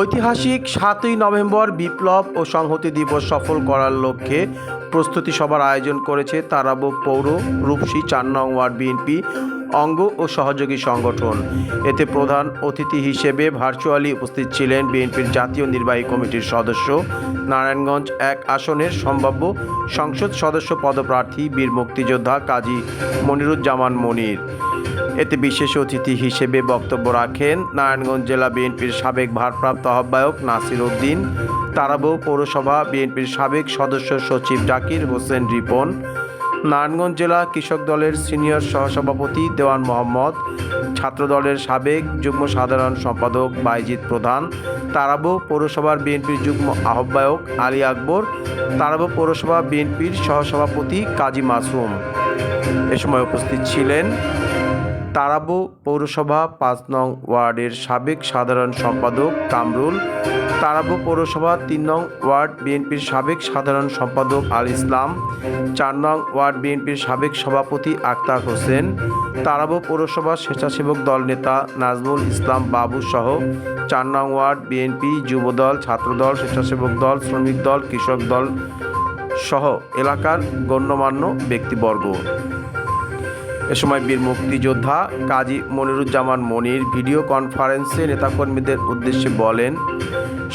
ঐতিহাসিক সাতই নভেম্বর বিপ্লব ও সংহতি দিবস সফল করার লক্ষ্যে প্রস্তুতি সভার আয়োজন করেছে তারাবো পৌর রূপসী চার নং ওয়ার্ড বিএনপি অঙ্গ ও সহযোগী সংগঠন। এতে প্রধান অতিথি হিসেবে ভার্চুয়ালি উপস্থিত ছিলেন বিএনপির জাতীয় নির্বাহী কমিটির সদস্য নারায়ণগঞ্জ এক আসনের সম্ভাব্য সংসদ সদস্য পদপ্রার্থী বীর মুক্তিযোদ্ধা কাজী মনিরুজ্জামান মনির। এতে বিশেষ অতিথি হিসেবে বক্তব্য রাখেন নারায়ণগঞ্জ জেলা বিএনপির সাবেক ভারপ্রাপ্ত আহ্বায়ক নাসির উদ্দিন, তারাবো পৌরসভা বিএনপির সাবেক সদস্য সচিব জাকির হোসেন রিপন, নারায়ণগঞ্জ জেলা কৃষক দলের সিনিয়র সহসভাপতি দেওয়ান মোহাম্মদ, ছাত্র দলের সাবেক যুগ্ম সাধারণ সম্পাদক বাইজিৎ প্রধান, তারাবো পৌরসভার বিএনপির যুগ্ম আহ্বায়ক আলী আকবর, তারাবো পৌরসভা বিএনপির সহসভাপতি কাজী মাসুম। এ সময় উপস্থিত ছিলেন তারাবো পৌরসভা পাঁচ নং ওয়ার্ডের সাবেক সাধারণ সম্পাদক কামরুল, তারাবো পৌরসভা তিন নং ওয়ার্ড বিএনপির সাবেক সাধারণ সম্পাদক আল ইসলাম, চার নং ওয়ার্ড বিএনপির সাবেক সভাপতি আক্তার হোসেন, তারাবো পৌরসভা স্বেচ্ছাসেবক দল নেতা নাজমুল ইসলাম বাবু সহ চার নং ওয়ার্ড বিএনপি যুবদল, ছাত্রদল, স্বেচ্ছাসেবক দল, শ্রমিক দল, কৃষক দল সহ এলাকার গণ্যমান্য ব্যক্তিবর্গ। এ সময় বীর মুক্তিযোদ্ধা কাজী মনিরুজ্জামান মনির ভিডিও কনফারেন্সে নেতাকর্মীদের উদ্দেশ্যে বলেন,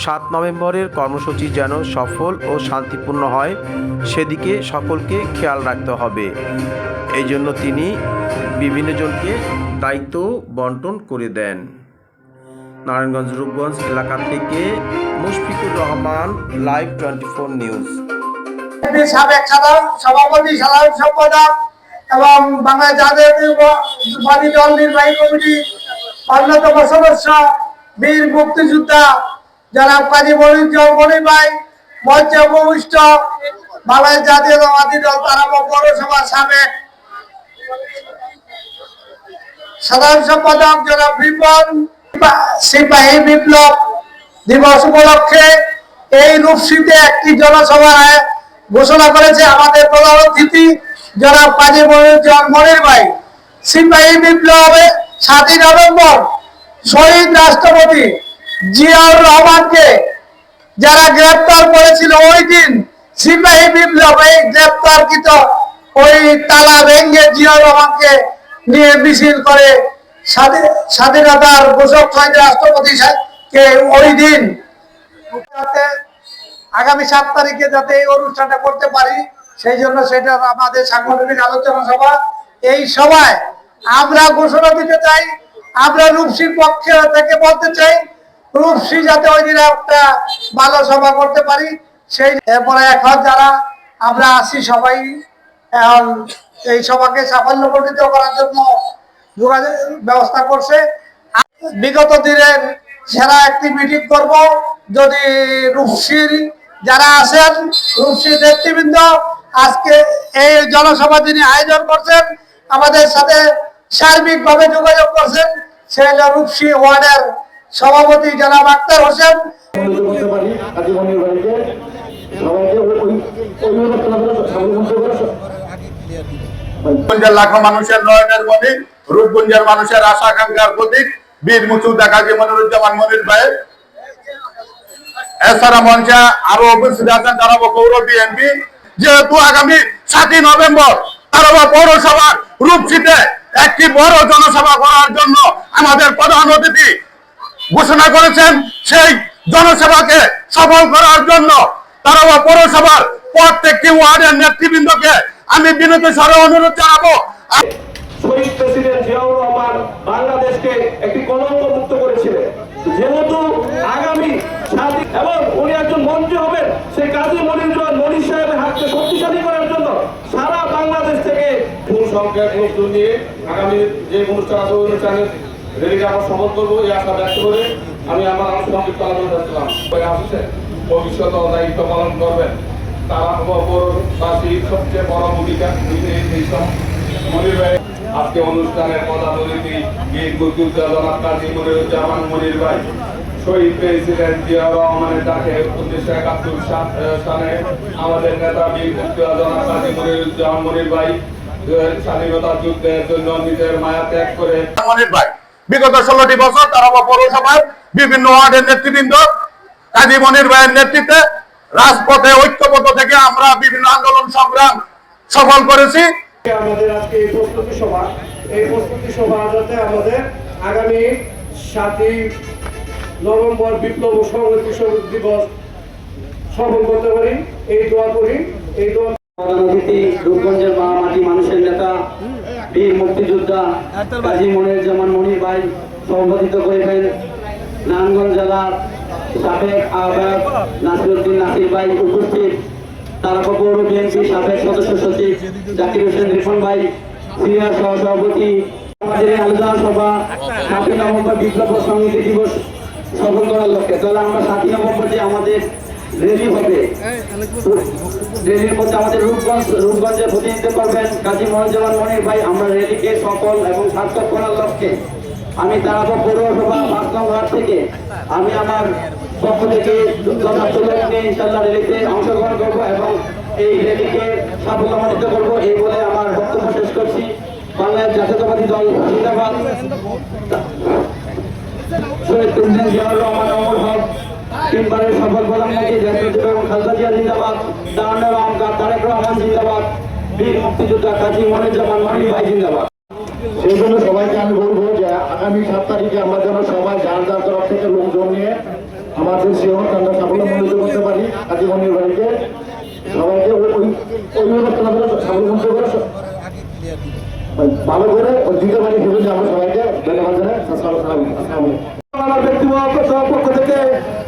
সাত নভেম্বরের কর্মসূচি যেন সফল ও শান্তিপূর্ণ হয়, সেদিকে সকলকে খেয়াল রাখতে হবে। এই জন্য তিনি বিভিন্নজনকে দায়িত্ব বন্টন করে দেন। নারায়ণগঞ্জ রূপগঞ্জ এলাকা থেকে Mushfiqur Rahman live twenty four news সাবেক সাধারণ সভাপতি, সাধারণ সম্পাদক এবং বাংলাদেশ জাতীয়তাবাদী দল নির্বাহী কমিটি অন্যতম সদস্য বীর মুক্তিযোদ্ধা জনাব কাজী মনির মনির ভাই মঞ্চে উপবিষ্ট বাংলাদেশ জাতীয়তাবাদী দল তারাম পৌরসভা সাবেক সাধারণ সম্পাদক জনাব রিপন সিপাহী বিপ্লব দিবস উপলক্ষে এই রূপসীতে একটি জনসভায় ঘোষণা করেছে আমাদের প্রধান অতিথি জনাব কাজী মনিরুজ্জামান মনির ভাই, সিপাহী বিপ্লবে সাতই নভেম্বর শহীদ রাষ্ট্রপতি জিয়াউর রহমানকে যারা গ্রেপ্তার করেছিল, ওই দিন সিপাহী বিপ্লব এই গ্রেপ্তারকৃত ওই তালা ভেঙ্গে জিয়াউর রহমানকে নিয়ে মিছিল করে স্বাধী- স্বাধীনতার ঘোষক শহীদ রাষ্ট্রপতি কে ওই দিন আগামী সাত তারিখে যাতে এই অনুষ্ঠানটা করতে পারি। সেই জন্য সেটা আমাদের সাংগঠনিক আলোচনা সভা। এই সভায় আমরা ঘোষণা দিতে চাই, আমরা রূপসীর পক্ষে থেকে বলতে চাই, রূপসী যাতে ওই দিনে একটা ভালো সভা করতে পারি। সেই এরপরে এখন যারা আমরা আসি সবাই, এখন এই সভাকে সাফল্যমণ্ডিত করার জন্য যোগাযোগ ব্যবস্থা করছে। বিগত দিনের সেরা একটি মিটিং করব। যদি রূপসীর যারা আছেন, রূপসীর নেতৃবৃন্দ আজকে এই জনসভা তিনি আয়োজন করছেন, আমাদের সাথে সার্বিকভাবে যোগাযোগ করছেন সে রূপসী ওয়ার্ডের সভাপতি জনাব আক্তার হোসেন। লাখো মানুষের নয়নের প্রতীক, রূপগঞ্জের মানুষের আশা আকাঙ্ক্ষার প্রতীক, বীর মুচুদা কাজী মনিরুজ্জামান মনির ভাই। এছাড়া মঞ্চে আরও উপস্থিত আছেন তারাবো পৌর বিএনপি। যেহেতু আগামী সাতই নভেম্বর তারাবো পৌরসভার রূপসীতে একটি বড় জনসভা করার জন্য আমাদের প্রধান অতিথি ঘোষণা করেছেন, সেই জনসভাকে সফল করার জন্য তারাবো পৌরসভার প্রত্যেকটি ওয়ার্ডের নেতৃবৃন্দকে আমি বিনীত স্বরে অনুরোধ জানাব। বাংলাদেশকে একটি কলঙ্ক মুক্ত করেছিলেন। যেহেতু আগামী এবং উনি একজন মন্ত্রী হবেন, সেই কাজী মনিরুজ্জামান মনির সাহেবের হাতকে শক্তিশালী করার জন্য সারা বাংলাদেশ থেকে ফুল সংখ্যক লোকজন নিয়ে আগামী যে অনুষ্ঠান আছে, ওই অনুষ্ঠানের রেলিকে আমরা সফল করব, এই আশা ব্যক্ত করে আমি আমার আনুষ্ঠানিক আলোচনা করছিলাম আসছে, ভবিষ্যৎ দায়িত্ব পালন করবেন। তারা সবচেয়ে বড় ভূমিকা আজকে অনুষ্ঠানের বীর জনাব কাজী মনির ভাই। শহীদ প্রেসিডেন্ট জিয়া রহমানের উনিশশো একাত্তর সালে। আমাদের নেতা বীর মুক্তিযোদ্ধা কাজী মনিরুজ্জামান মনির ভাই আহ, স্বাধীনতা যুদ্ধের জন্য নিজের মায়া ত্যাগ করে বিগত ষোলোটি বছর তারা পৌরসভার বিভিন্ন ওয়ার্ডের নেতৃবৃন্দ কাজী মনির ভাইয়ের নেতৃত্বে রাজপথে ঐক্যবদ্ধ থেকে আমরা বিভিন্ন আন্দোলন সংগ্রাম সফল করেছি। আমাদের আজকে এই প্রস্তুতি সভা এই প্রস্তুতি সভা যাতে আমাদের আগামী সাতই নভেম্বর বিপ্লব সংহতি দিবস সফল করতে পারি এই দোয়া করি এই দোয়া রূপগঞ্জের মা মাটি মানুষের নেতা, বীর মুক্তিযোদ্ধা কাজী মনিরুজ্জামান মনির ভাই সভাপতিত্ব করিবেন নারায়ণগঞ্জ জেলার সাবেক আহ্বায়ক নাসিরুদ্দিন নাসির ভাই উপস্থিত। তারাপা পৌর বিএনপি সাবেক সদস্য সচিব জাকির হোসেন রিফন ভাই, সিনিয়র সহসভাপতি আমাদের সভা সাতই নভেম্বর বিপ্লব ও সংহতি দিবস সফল করার লক্ষ্যে। তাহলে আমরা সাতই নভেম্বর যে আমাদের রেলি হবে রেলির মধ্যে আমাদের রূপগঞ্জ রূপগঞ্জে প্রতিনিধিত্ব করবেন কাজী মনোজমান মনির ভাই। আমরা রেলিকে সফল এবং সার্থক করার লক্ষ্যে। আমি তারাপা পৌরসভা পাঁচ থেকে। আমি আমার পক্ষ থেকে ইনশাল্লাহ রেলিতে অংশগ্রহণ করব এবং এই রেলিকে সাফল্যমণ্ডিত করব। এই বলে আমার বক্তব্য শেষ করছি। বাংলাদেশ জাতীয়তাবাদী দল জিন্দাবাদ। শহীদ প্রেসিডেন্ট জিয়াউর রহমান অমর হক তিনবারের সফল প্রধানমন্ত্রী দেশনেত্রী বেগম খালেদা জিয়া জিন্দাবাদ দাঁড়ানোর অহংকার, তারেক রহমান জিন্দাবাদ, বীর মুক্তিযোদ্ধা কাজী মনিরুজ্জামান মনির ভাই জিন্দাবাদ। সেই জন্য সবাইকে আমি বলব যে আগামী সাত তারিখে আমরা যেন সবাই যার যার তরফ থেকে লোকজন নিয়ে আমাদের সেবক, আমরা সাফল্য করতে পারি কাজী মনির ভাইকে। সবাইকে ওই ওই- ওই ব্যবস্থা করে স- ভালো করে ওই দিতে পারি সেজন্য আমরা সবাইকে। ধন্যবাদ জানাই। আসসালামু আলাইকুম। আমার ব্যক্তিগত পক্ষ থেকে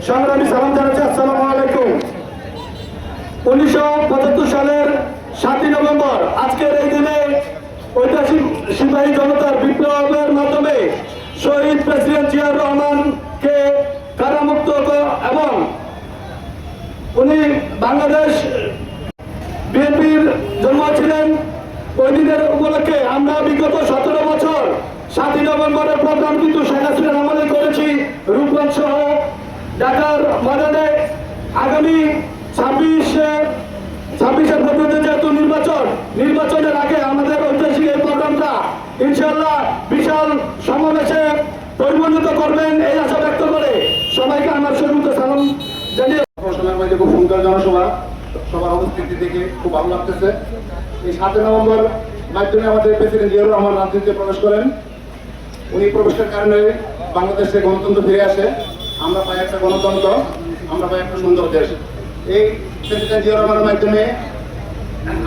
সংগ্রামী সালাম জানাচ্ছি, আসসালামু আলাইকুম। উনিশশো পঁচাত্তর সালের সাতই নভেম্বর, আজকের এই দিনে ঐতিহাসিক সিপাহী জনতার বিপ্লবের মাধ্যমে শহীদ প্রেসিডেন্ট জিয়াউর রহমানকে কারামুক্ত এবং উনি বাংলাদেশ বিএনপির জন্ম ছিলেন ওই দিনের উপলক্ষে। আমরা বিগত সতেরো সাতই নভেম্বরের প্রোগ্রাম কিন্তু শেখ হাসিনার আমলে করেছি। রূপগঞ্জ সহ ঢাকার ময়দানে আগামী ছাব্বিশে ছাব্বিশের পর্যন্ত যেহেতু নির্বাচন, নির্বাচনের আগে আমাদের ঐতিহাসিক এই প্রোগ্রামটা ইনশাল্লাহ বিশাল সমাবেশে পরিবর্তিত করবেন এই আশা ব্যক্ত করে সবাইকে আমার সর্বোচ্চ সালাম জানিয়ে সময়ের মধ্যে খুব সুন্দর জনসভা, সবার উপস্থিতি দেখে খুব ভালো লাগতেছে। এই সাতই নভেম্বর মাধ্যমে আমাদের প্রেসিডেন্ট জিয়াউর রহমান রাজনীতিতে প্রবেশ করেন। উনি প্রবেশের কারণে বাংলাদেশে গণতন্ত্র ফিরে আসে। আমরা পাই একটা গণতন্ত্র, আমরা পাই একটা সুন্দর দেশ। এই প্রেসিডেন্ট জিয়াউর রহমানের মাধ্যমে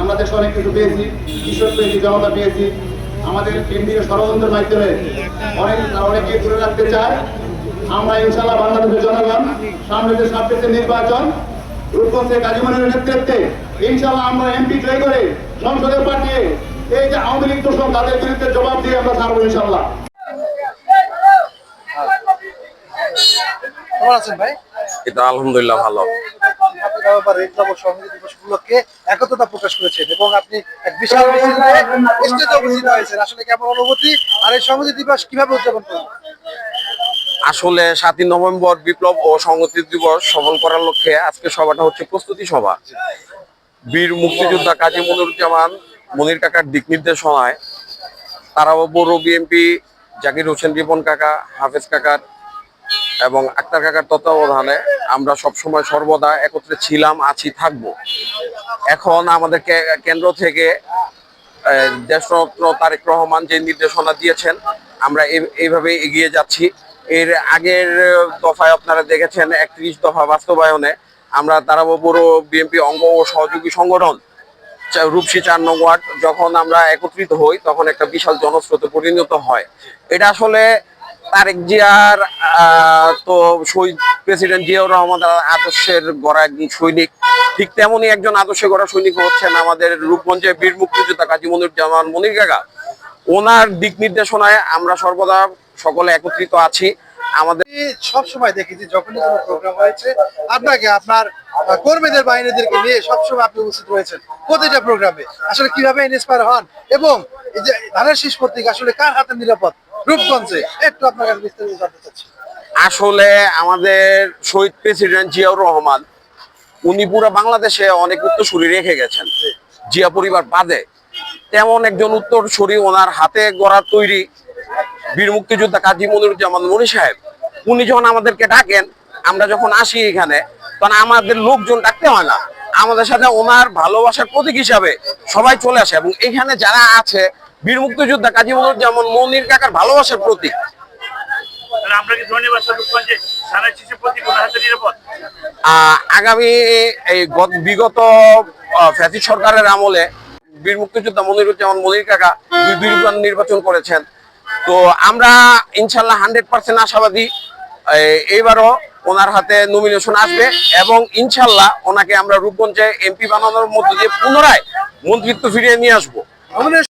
আমরা দেশে অনেক কিছু পেয়েছি কৃষক পেয়েছি, জনতা পেয়েছি। আমাদের কেন্দ্রীয় ষড়যন্ত্রের মাধ্যমে অনেক অনেকে দূরে রাখতে চায়। আমরা ইনশাল্লাহ বাংলাদেশের জনগণ, সামনে যে ছাব্বিশে নির্বাচন, রূপগঞ্জে কাজীমনের নেতৃত্বে ইনশাল্লাহ আমরা এমপি জয় করে সংসদে পাঠিয়ে এই যে আওয়ামী লীগ দোষণ তাদের বিরুদ্ধে জবাব দিয়ে আমরা ছাড়বো ইনশাল্লাহ কেমন আছেন ভাই? এটা আলহামদুলিল্লাহ ভালো। আপনি নভেম্বর বিপ্লব ও উপলক্ষে একতা প্রকাশ করেছেন এবং আপনি এক বিশাল মিছিলে স্টেজে উপস্থিত হয়েছেন। আসলে কেমন অনুভূতি? আর এই সংহতি দিবস কীভাবে উদযাপন করবেন? আসলে সাতই নভেম্বর বিপ্লব ও সংহতি দিবস সফল করার লক্ষ্যে আজকে সভাটা হচ্ছে প্রস্তুতি সভা। বীর মুক্তিযোদ্ধা কাজী মনিরুজ্জামান মনির কাকার দিক নির্দেশনায় তারাও বড় বিএমপি জাকির হোসেন রিপন কাকা হাফেজ কাকার এবং আক্তার কাকার তত্ত্বাবধানে আমরা সবসময় সর্বদা একত্রে ছিলাম, আছি, থাকব। এখন আমাদের কেন্দ্র থেকে দেশরত্ন তারেক রহমান যে নির্দেশনা দিয়েছেন, আমরা এই- এইভাবে এগিয়ে যাচ্ছি। এর আগের দফায় আপনারা দেখেছেন, একত্রিশ দফা বাস্তবায়নে আমরা তারাবো বড় বিএনপি অঙ্গ ও সহযোগী সংগঠন রূপসী চার নং ওয়ার্ড, যখন আমরা একত্রিত হই, তখন একটা বিশাল জনস্রোতে পরিণত হয়। এটা আসলে তারেক জিয়ার তো শহীদ প্রেসিডেন্ট জিয়াউর রহমান আদর্শের গড়া একজন সৈনিক। ঠিক তেমনই একজন আদর্শে গড়া সৈনিক হচ্ছেন আমাদের রূপগঞ্জে বীর মুক্তিযোদ্ধা কাজী মনিরুজ্জামান মনির কাকা। ওনার দিক নির্দেশনায় আমরা সর্বদা সকলে একত্রিত আছি। আমাদের সব সময় দেখি যে যখনই কোনো প্রোগ্রাম হয়েছে, আপনাকে, আপনার কর্মীদের, বাহিনীদেরকে নিয়ে সবসময় আপনি উপস্থিত রয়েছেন প্রতিটা প্রোগ্রামে আসলে কীভাবে ইন্সপায়ার হন এবং এই যে ধানের শীষ পত্রিকা আসলে কার হাতে নিরাপদ? রূপগঞ্জে। একটু আপনার কাছে বিস্তারিত জানতে চাচ্ছি। আসলে আমাদের শহীদ প্রেসিডেন্ট জিয়াউর রহমান উনি পুরো বাংলাদেশে অনেক উত্তরসূরি রেখে গেছেন। জিয়া পরিবার বাদে তেমন একজন উত্তরসূরি ওনার হাতে গড়া তৈরি বীর মুক্তিযোদ্ধা কাজী মনিরুজ্জামান মনি সাহেব উনি যখন আমাদেরকে ডাকেন আমরা যখন আসি এখানে তখন আমাদের লোকজন ডাকতে হয় না। আমাদের সাথে ওনার ভালোবাসার প্রতীক হিসাবে সবাই চলে আসে এবং এখানে যারা আছে বীর মুক্তিযোদ্ধা কাজী মনিরুজ্জামান মনির কাকার ভালোবাসার প্রতীক। আগামী এই বিগত ফ্যাসিস্ট সরকারের আমলে বীর মুক্তিযোদ্ধা মনিরুজ্জামান মনির কাকা দুই দুইবার নির্বাচন করেছেন। তো আমরা ইনশাল্লাহ হান্ড্রেড পার্সেন্ট আশাবাদী এইবারও ওনার হাতে নমিনেশন আসবে এবং ইনশাল্লাহ ওনাকে আমরা রূপগঞ্জে এমপি বানানোর মধ্যে দিয়ে পুনরায় মন্ত্রিত্ব ফিরিয়ে নিয়ে আসব।